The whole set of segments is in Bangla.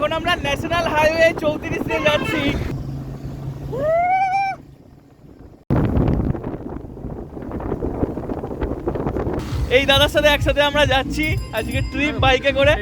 এখন আমরা ন্যাশনাল হাইওয়ে চৌত্রিশ দিয়ে যাচ্ছি। এই দাদার সাথে একসাথে আমরা যাচ্ছি আজকে ট্রিপ বাইকে করে।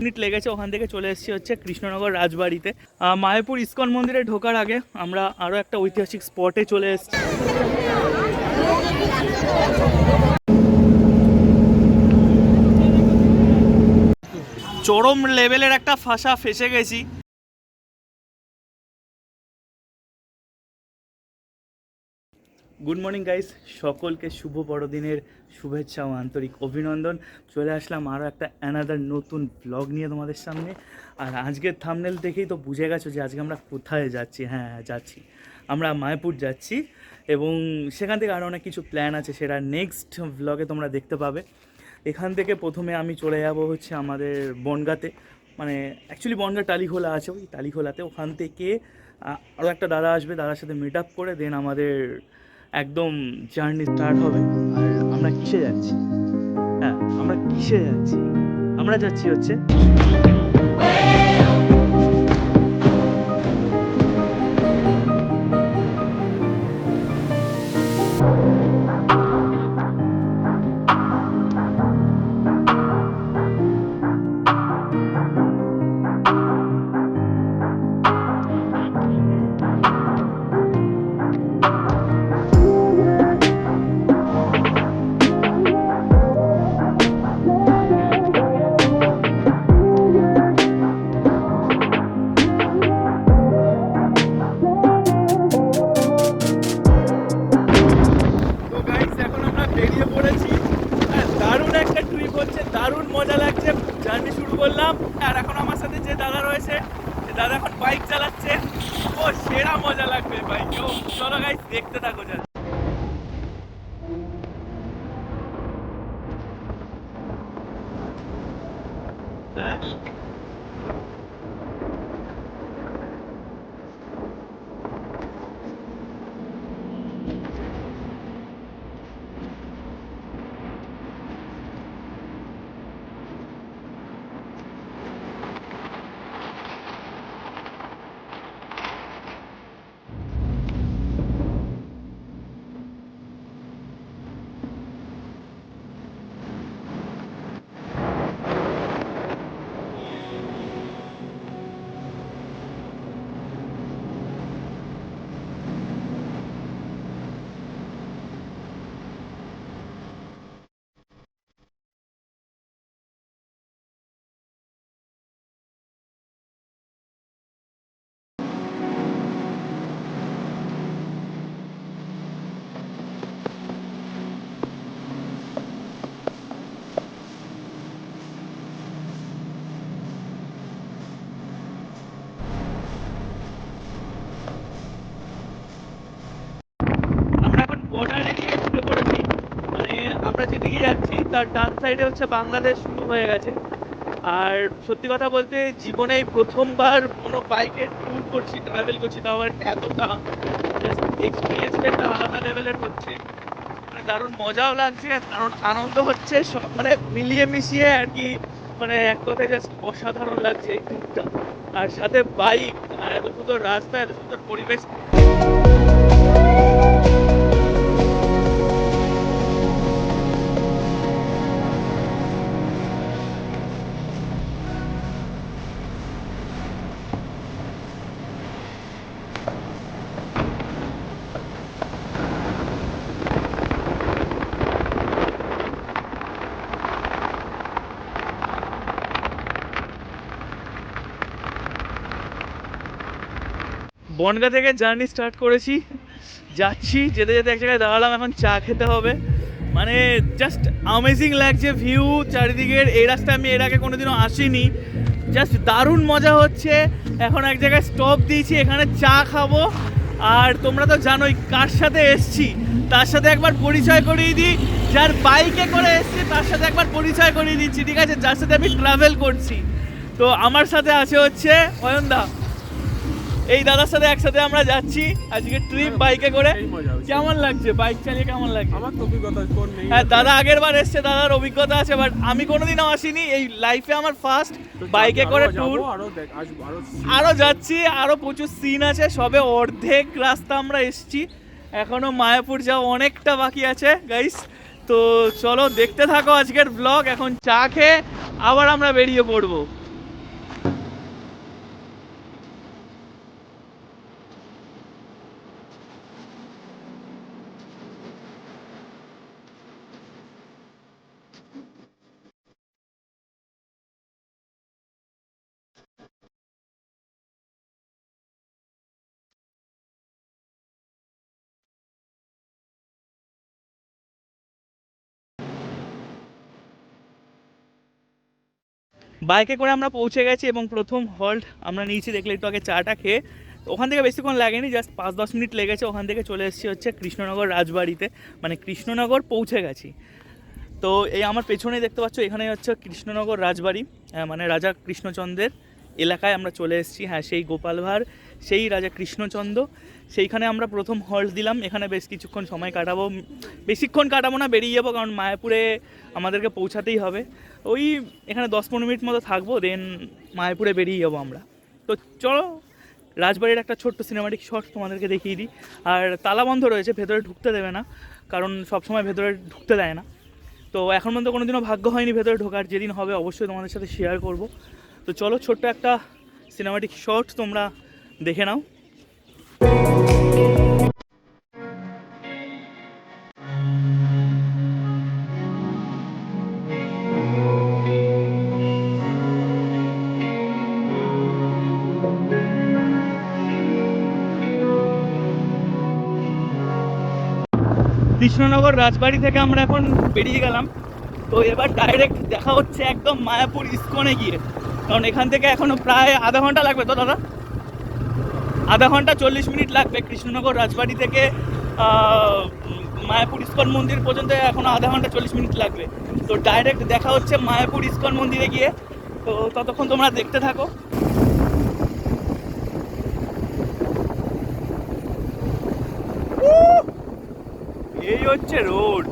মিনিট লেগেছে, ওখান থেকে চলে এসেছি হচ্ছে কৃষ্ণনগর রাজবাড়িতে। মায়াপুর ইস্কন মন্দিরে ঢোকার আগে আমরা আরও একটা ঐতিহাসিক স্পটে চলে এসেছি। চরম লেভেলের একটা ফাঁসা ফেসে গেছি। গুড মর্নিং গাইস সকলকে শুভ বড়দিনের শুভেচ্ছা ও আন্তরিক অভিনন্দন। চলে আসলাম আরও একটা অ্যানাদার নতুন ব্লগ নিয়ে তোমাদের সামনে। আর আজকের থামনেল দেখেই তো বুঝে গেছো যে আজকে আমরা কোথায় যাচ্ছি। হ্যাঁ হ্যাঁ যাচ্ছি। আমরা মায়াপুর যাচ্ছি এবং সেখান থেকে আরও অনেক কিছু প্ল্যান আছে। সেটা নেক্সট ব্লগে তোমরা দেখতে পাবে। এখান থেকে প্রথমে আমি চলে যাব হচ্ছে আমাদের বনগাতে। মানে অ্যাকচুয়ালি বনগা টালিখোলা আছে, ওই টালিখোলাতে। ওখান থেকে আরও একটা দাদা আসবে, দাদার সাথে মিট আপ করে দেন আমাদের একদম জার্নি স্টার্ট হবে। আর আমরা কিসে যাচ্ছি? হ্যাঁ আমরা কিসে যাচ্ছি? আমরা যাচ্ছি হচ্ছে তার ডান সাইডে হচ্ছে বাংলাদেশ শুরু হয়ে গেছে। আর সত্যি কথা বলতে জীবনে প্রথমবার কোনো বাইকে ট্যুর করছি ট্রাভেল করছি, তাও আবার এতটা এক্সপিরিয়েন্সটা একটা আলাদা লেভেলের হচ্ছে। মানে দারুণ মজাও লাগছে, দারুণ আনন্দ হচ্ছে, সব মানে মিলিয়ে মিশিয়ে আর কি মানে এক কথায় জাস্ট অসাধারণ লাগছে এই ট্যুরটা আর সাথে বাইক আর এত সুন্দর রাস্তা, এত সুন্দর পরিবেশ। বনগা থেকে জার্নি স্টার্ট করেছি। যাচ্ছি, যেতে যেতে এক জায়গায় দাঁড়ালাম, এখন চা খেতে হবে। মানে জাস্ট অ্যামেজিং লাগছে ভিউ চারিদিকের। এই রাস্তায় আমি এর আগে কোনোদিনও আসিনি। জাস্ট দারুণ মজা হচ্ছে। এখন এক জায়গায় স্টপ দিয়েছি, এখানে চা খাব। আর তোমরা তো জানোই কার সাথে এসছি। তার সাথে একবার পরিচয় করিয়ে দিই। যার বাইকে করে এসছি, তার সাথে একবার পরিচয় করিয়ে দিচ্ছি, ঠিক আছে? যার সাথে আমি ট্রাভেল করছি। তো আমার সাথে আছে হচ্ছে অয়নদা এই দাদার সাথে একসাথে আমরা যাচ্ছি আজকে ট্রিপ বাইকে করে। কেমন লাগছে বাইক চালিয়ে কেমন লাগছে? আমার তো অভিজ্ঞতা তোর নেই। হ্যাঁ দাদা আগের বার এসছে দাদার অভিজ্ঞতা আছে বাট আমি কোনোদিনও আসিনি। এই লাইফে আমার ফার্স্ট বাইকে করে ট্যুর আরও দেখ আসব আরও আরও যাচ্ছি আরও প্রচুর সিন আছে সবে অর্ধেক রাস্তা আমরা এসছি। এখনও মায়াপুর যাওয়া অনেকটা বাকি আছে গাইস তো চলো দেখতে থাকো আজকের ব্লগ এখন চা খেয়ে আবার আমরা বেরিয়ে পড়ব। বাইকে করে আমরা পৌঁছে গেছি এবং প্রথম হল্ট আমরা নিয়েছি, দেখলে একটু আগে চাটা খেয়ে। ওখান থেকে বেশিক্ষণ লাগেনি জাস্ট পাঁচ দশ মিনিট লেগেছে। ওখান থেকে চলে এসেছি হচ্ছে কৃষ্ণনগর রাজবাড়িতে। মানে কৃষ্ণনগর পৌঁছে গেছি। তো এই আমার পেছনেই দেখতে পাচ্ছ, এখানে হচ্ছে কৃষ্ণনগর রাজবাড়ি মানে রাজা কৃষ্ণচন্দ্রের এলাকায় আমরা চলে এসেছি। হ্যাঁ সেই গোপাল ভাঁড় সেই রাজা কৃষ্ণচন্দ্র সেইখানে আমরা প্রথম হল্ট দিলাম। এখানে বেশ কিছুক্ষণ সময় কাটাবো। বেশিক্ষণ কাটাবো না, বেরিয়ে যাব, কারণ মায়াপুরে আমাদেরকে পৌঁছাতেই হবে। ওই এখানে দশ পনেরো মিনিট মতো থাকব দেন মায়াপুরে বেরিয়ে যাব আমরা। তো চলো, রাজবাড়ির একটা ছোট্ট সিনেমাটিক শট তোমাদেরকে দেখিয়ে দিই। আর তালা বন্ধ রয়েছে, ভেতরে ঢুকতে দেবে না, কারণ সবসময় ভেতরে ঢুকতে দেয় না। তো এখন পর্যন্ত কোনো দিনও ভাগ্য হয়নি ভেতরে ঢোকার। যেদিন হবে অবশ্যই তোমাদের সাথে শেয়ার করব। তো চলো, ছোট্ট একটা সিনেমাটিক শর্ট তোমরা দেখে নাও। কৃষ্ণনগর রাজবাড়ি থেকে আমরা এখন বেরিয়ে গেলাম। তো এবার ডাইরেক্ট দেখা হচ্ছে একদম মায়াপুর ইস্কনে গিয়ে। কারণ এখান থেকে এখনও প্রায় আধা ঘণ্টা লাগবে তো দাদা? আধা ঘণ্টা চল্লিশ মিনিট লাগবে কৃষ্ণনগর রাজবাড়ি থেকে মায়াপুর ইস্কন মন্দির পর্যন্ত এখনও আধা ঘণ্টা চল্লিশ মিনিট লাগবে। তো ডাইরেক্ট দেখা হচ্ছে মায়াপুর ইস্কন মন্দিরে গিয়ে। তো ততক্ষণ তোমরা দেখতে থাকো! এই হচ্ছে রোড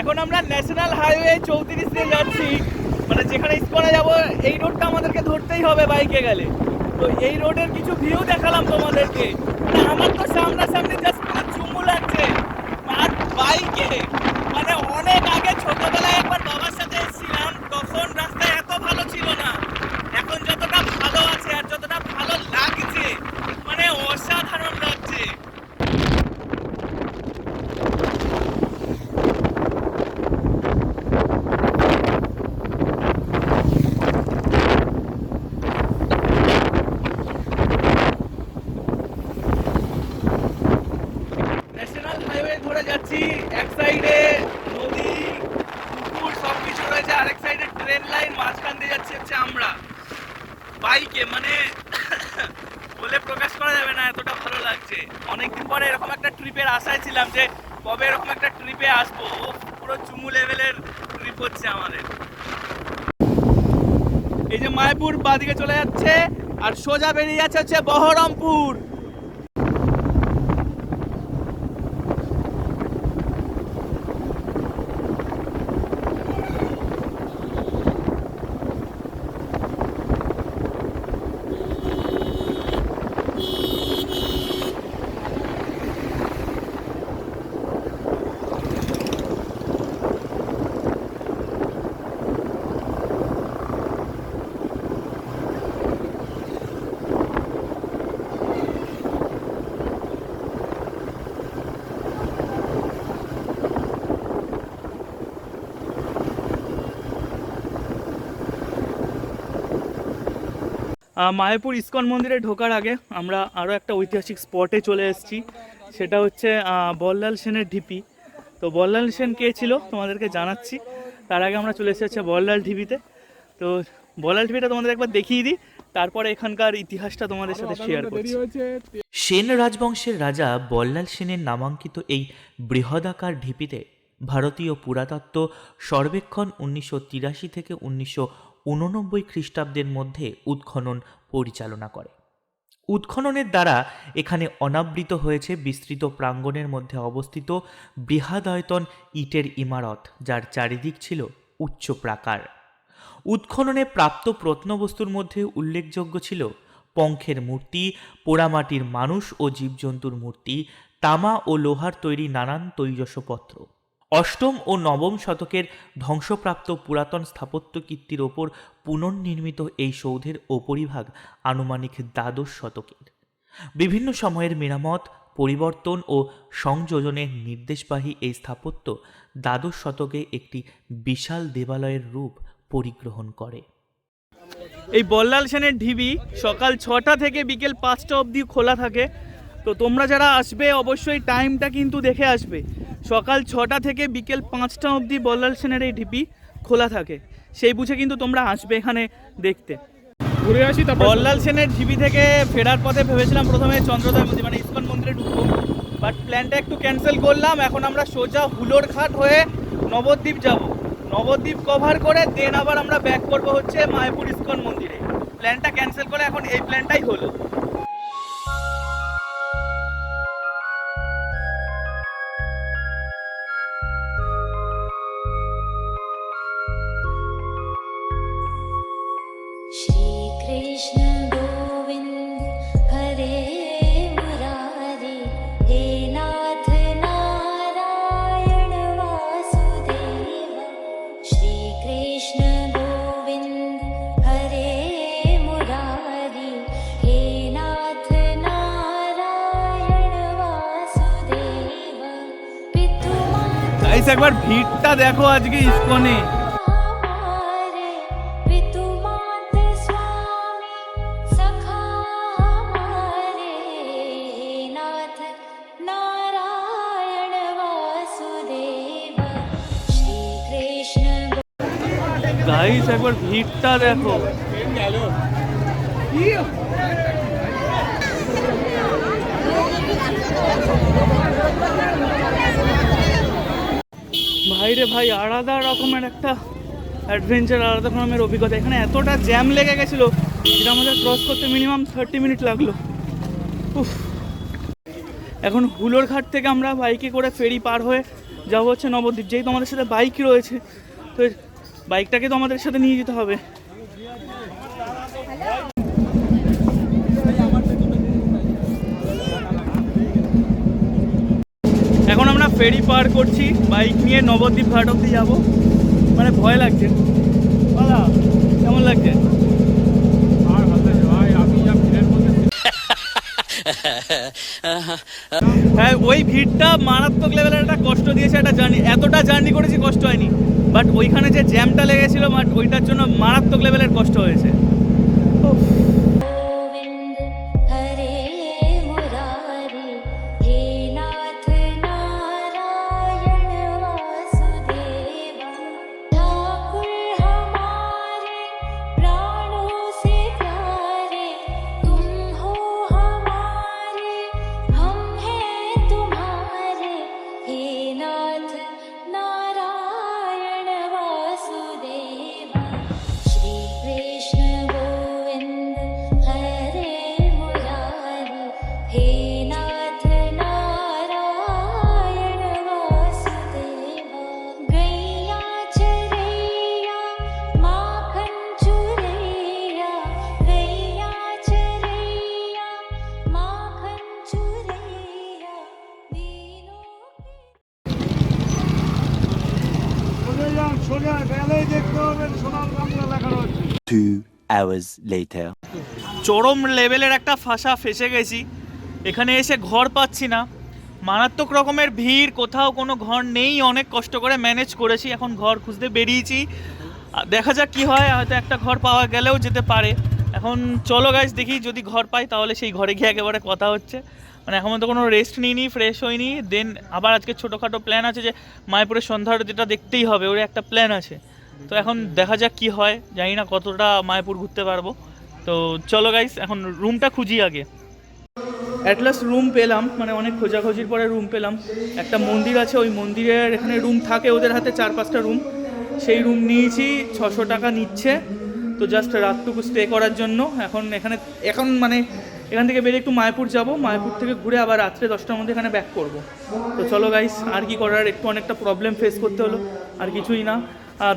এখন আমরা ন্যাশনাল হাইওয়ে চৌত্রিশ দিয়ে যাচ্ছি। মানে যেখানে ইস্কনে যাব, এই রোডটা আমাদেরকে ধরতেই হবে বাইকে গেলে। তো এই রোডের কিছু ভিউ দেখালাম তোমাদেরকে। মানে আমার তো সামনাসামনি জাস্ট চুমু লাগছে। আর বাইকে মানে অনেক আগে ছোটবেলায় একবার বাবার সাথে এসেছিলাম তখন রাস্তা এত ভালো ছিল না এখন যতটা ভালো আছে আর যতটা ভালো লাগছে মানে অসাধারণ লাগছে ন্যাশনাল হাইওয়ে ধরে যাচ্ছি এক সাইডে নদী পুকুর সব কিছু রয়েছে আরেক সাইডে ট্রেন লাইন মাঝখান দিয়ে যাচ্ছি হচ্ছে আমরা বাইকে মানে বলে প্রকাশ করা যাবে না এতটা ভালো লাগছে অনেকদিন পরে এরকম একটা ট্রিপের আশায় ছিলাম যে কবে এরকম একটা ট্রিপে আসব। পুরো চুমু লেভেলের ট্রিপ হচ্ছে আমাদের। এই যে মায়াপুর বাদিকে চলে যাচ্ছে, আর সোজা বেরিয়ে যাচ্ছে হচ্ছে বহরমপুর। মায়াপুর ইস্কন মন্দিরে ঢোকার আগে আমরা আরও একটা ঐতিহাসিক স্পটে চলে এসেছি। সেটা হচ্ছে বল্লাল সেনের ঢিপি। তো বল্লাল সেন কে ছিল তোমাদেরকে জানাচ্ছি। তার আগে আমরা চলে এসেছি বল্লাল ঢিপিতে তো বল্লাল ঢিপিটা তোমাদের একবার দেখিয়ে দিই। তারপরে এখানকার ইতিহাসটা তোমাদের সাথে শেয়ার করছি। সেন রাজবংশের রাজা বল্লাল সেনের নামাঙ্কিত এই বৃহদাকার ঢিপিতে ভারতীয় পুরাতত্ত্ব সর্বেক্ষণ উনিশশো তিরাশি থেকে উনিশশো উননব্বই খ্রিস্টাব্দের মধ্যে উৎখনন পরিচালনা করে। উৎখননের দ্বারা এখানে অনাবৃত হয়েছে বিস্তৃত প্রাঙ্গণের মধ্যে অবস্থিত বৃহাদয়তন ইটের ইমারত, যার চারিদিক ছিল উচ্চ প্রাকার। উৎখননে প্রাপ্ত প্রত্নবস্তুর মধ্যে উল্লেখযোগ্য ছিল পঙ্খের মূর্তি, পোড়ামাটির মানুষ ও জীবজন্তুর মূর্তি, তামা ও লোহার তৈরি নানান তৈজসপত্র। অষ্টম ও নবম শতকের ধ্বংসপ্রাপ্ত পুরাতন স্থাপত্য কীর্তির ওপর পুনর্নির্মিত এই সৌধের ওপরিভাগ আনুমানিক দ্বাদশ শতকের। বিভিন্ন সময়ের মেরামত, পরিবর্তন ও সংযোজনের নির্দেশবাহী এই স্থাপত্য দ্বাদশ শতকে একটি বিশাল দেবালয়ের রূপ পরিগ্রহণ করে। এই বল্লাল সেনের ঢিবি সকাল ছটা থেকে বিকেল পাঁচটা অবধি খোলা থাকে। তো তোমরা যারা আসবে, অবশ্যই টাইমটা কিন্তু দেখে আসবে। সকাল ছটা থেকে বিকেল পাঁচটা অবধি বল্লাল সেনের এই ঢিপি খোলা থাকে। সেই বুঝে কিন্তু তোমরা আসবে এখানে দেখতে। ঘুরে আসি তারপর বল্লাল সেনের ঢিবি থেকে ফেরার পথে ভেবেছিলাম প্রথমে চন্দ্রদয় মন্দির মানে ইস্কন মন্দিরে ঢুকবো। বাট প্ল্যানটা একটু ক্যান্সেল করলাম। এখন আমরা সোজা হুলোর ঘাট হয়ে নবদ্বীপ যাব। নবদ্বীপ কভার করে দেন আবার আমরা ব্যাক করব হচ্ছে মায়াপুর ইস্কন মন্দিরে। প্ল্যানটা ক্যান্সেল করে এখন এই প্ল্যানটাই হলো। গাইস একবার ভিড়টা দেখো আজকে ইস্কনে গাইস একবার ভিড়টা দেখো। ভাই রে ভাই, আলাদা রকমের একটা অ্যাডভেঞ্চার আলাদা রকমের অভিজ্ঞতা। এখানে এতটা জ্যাম লেগে গেছিল, যেটা আমাদের ক্রস করতে মিনিমাম থার্টি মিনিট লাগল। উফ। এখন হুলোর ঘাট থেকে আমরা বাইকে করে ফেরি পার হয়ে যাব হচ্ছে নবদ্বীপ। যেহেতু আমাদের সাথে বাইক রয়েছে, তো বাইকটাকে তো আমাদের সাথে নিয়ে যেতে হবে। এখন আমরা ফেরি পার করছি, বাইক নিয়ে নবদ্বীপ ঘাট অব্দি যাব। মানে ভয় লাগছে। কেমন লাগছে আর ভালো লাগছে ভাই আমি যা ভিড়ের মধ্যে হ্যাঁ ওই ভিড়টা মারাত্মক লেভেলের একটা কষ্ট দিয়েছে, একটা জার্নি এতটা জার্নি করেছি, কষ্ট হয়নি। বাট ওইখানে যে জ্যামটা লেগেছিল বাট ওইটার জন্য মারাত্মক লেভেলের কষ্ট হয়েছে। Two hours later. চরম লেভেলের একটা ফাঁসা ফেসে গেছি এখানে এসে ঘর পাচ্ছি না। মারাত্মক রকমের ভিড়, কোথাও কোনো ঘর নেই, অনেক কষ্ট করে ম্যানেজ করেছি, এখন ঘর খুঁজতে বেরিয়েছি। দেখা যাক কি হয়, হয়তো একটা ঘর পাওয়া গেলেও যেতে পারে। এখন চলো গাইজ দেখি যদি ঘর পাই, তাহলে সেই ঘরে গিয়ে একেবারে কথা হচ্ছে। মানে এখন তো কোনো রেস্ট নিইনি ফ্রেশ হইনি। দেন আবার আজকে ছোটোখাটো প্ল্যান আছে যে মায়াপুরের সন্ধ্যার যেটা দেখতেই হবে ওর একটা প্ল্যান আছে। তো এখন দেখা যাক কি হয়, জানি না কতটা মায়াপুর ঘুরতে পারব। তো চলো গাইস এখন রুমটা খুঁজি আগে। অ্যাট লাস্ট রুম পেলাম মানে অনেক খোঁজাখুঁজির পরে রুম পেলাম। একটা মন্দির আছে, ওই মন্দিরের এখানে রুম থাকে ওদের হাতে, চার পাঁচটা রুম সেই রুম নিয়েছি, ছশো টাকা নিচ্ছে। তো জাস্ট রাতটুকু স্টে করার জন্য। এখন এখানে, এখন মানে এখান থেকে বেরিয়ে একটু মায়াপুর যাব। মায়াপুর থেকে ঘুরে আবার রাত্রে দশটার মধ্যে এখানে ব্যাক করব। তো চলো গাইস আর কি করার? একটু অনেকটা প্রবলেম ফেস করতে হলো। আর কিছুই না।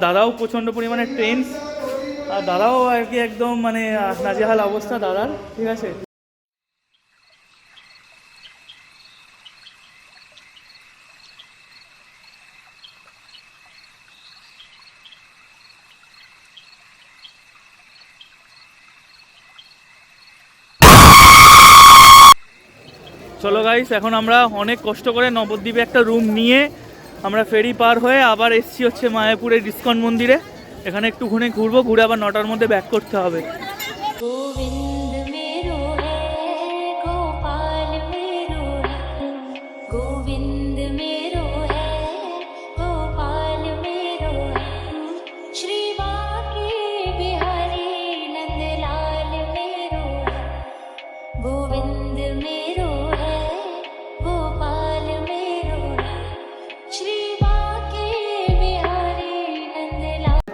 দাদাও প্রচণ্ড পরিমাণে ট্রেন্স আর দাদাও আর কি একদম মানে নাজেহাল অবস্থা দাদার। ঠিক আছে? চলো গাইস এখন আমরা অনেক কষ্ট করে নবদ্বীপে একটা রুম নিয়ে আমরা ফেরি পার হয়ে আবার এসছি হচ্ছে মায়াপুরের ইস্কন মন্দিরে। এখানে একটু ঘুরে ঘুরবো, ঘুরে আবার নটার মধ্যে ব্যাক করতে হবে।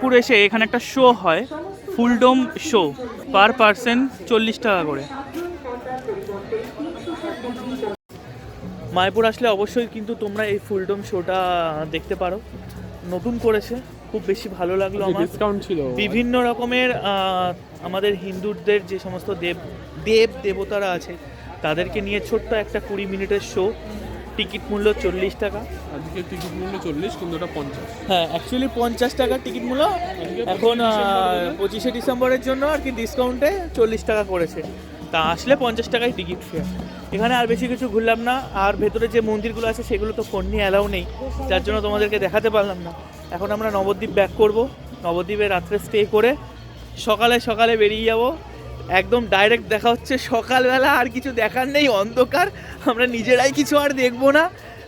ঠাকুর এসে এখানে একটা শো হয় ফুলডোম শো পার পার্সন চল্লিশ টাকা করে। মায়াপুর আসলে অবশ্যই কিন্তু তোমরা এই ফুলডোম শোটা দেখতে পারো। নতুন করেছে খুব বেশি ভালো লাগল আচ্ছা, আমার। ছিল। বিভিন্ন রকমের আমাদের হিন্দুদের যে সমস্ত দেব দেব দেবতারা আছে তাদেরকে নিয়ে ছোট্ট একটা কুড়ি মিনিটের শো টিকিট মূল্য চল্লিশ টাকা। আচ্ছা, আজকে টিকিট মূল্য চল্লিশ, কিন্তু ওটা পঞ্চাশ। হ্যাঁ অ্যাকচুয়ালি পঞ্চাশ টাকার টিকিট মূল্য। এখন পঁচিশে ডিসেম্বরের জন্য আর কি ডিসকাউন্টে চল্লিশ টাকা করেছে। তা আসলে পঞ্চাশ টাকায় টিকিট ফেয়ার এখানে আর বেশি কিছু ঘুরলাম না। আর ভেতরে যে মন্দিরগুলো আছে, সেগুলো তো ফোন নিয়ে অ্যালাউ নেই। যার জন্য তোমাদেরকে দেখাতে পারলাম না। এখন আমরা নবদ্বীপ ব্যাক করব। নবদ্বীপে রাত্রে স্টে করে সকালে সকালে বেরিয়ে যাব। একদম ডাইরেক্ট দেখা হচ্ছে সকালবেলা। আর কিছু দেখার নেই, অন্ধকার। আমরা নিজেরাই কিছু আর দেখব না।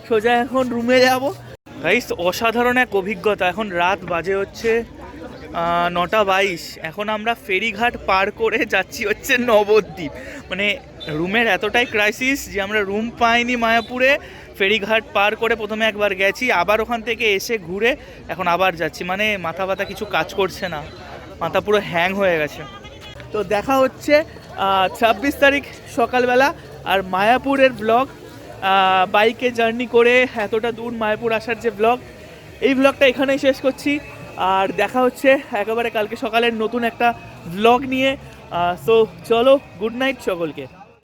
সোজা এখন রুমে যাব। গাইস অসাধারণ এক অভিজ্ঞতা। এখন রাত বাজে হচ্ছে নটা বাইশ। এখন আমরা ফেরিঘাট পার করে যাচ্ছি হচ্ছে নবদ্বীপ। মানে রুমের এতটাই ক্রাইসিস যে আমরা রুম পাইনি মায়াপুরে। ফেরিঘাট পার করে প্রথমে একবার গেছি, আবার ওখান থেকে এসে ঘুরে এখন আবার যাচ্ছি। মানে মাথা ব্যথা কিছু কাজ করছে না। মাথা পুরো হ্যাং হয়ে গেছে। তো দেখা হচ্ছে ছাব্বিশ তারিখ সকালবেলা। আর মায়াপুরের ব্লগ বাইকে জার্নি করে এতটা দূর মায়াপুর আসার যে ব্লগ এই ব্লগটা এখানেই শেষ করছি। আর দেখা হচ্ছে একেবারে কালকে সকালের নতুন একটা ব্লগ নিয়ে। সো চলো গুড নাইট সকলকে।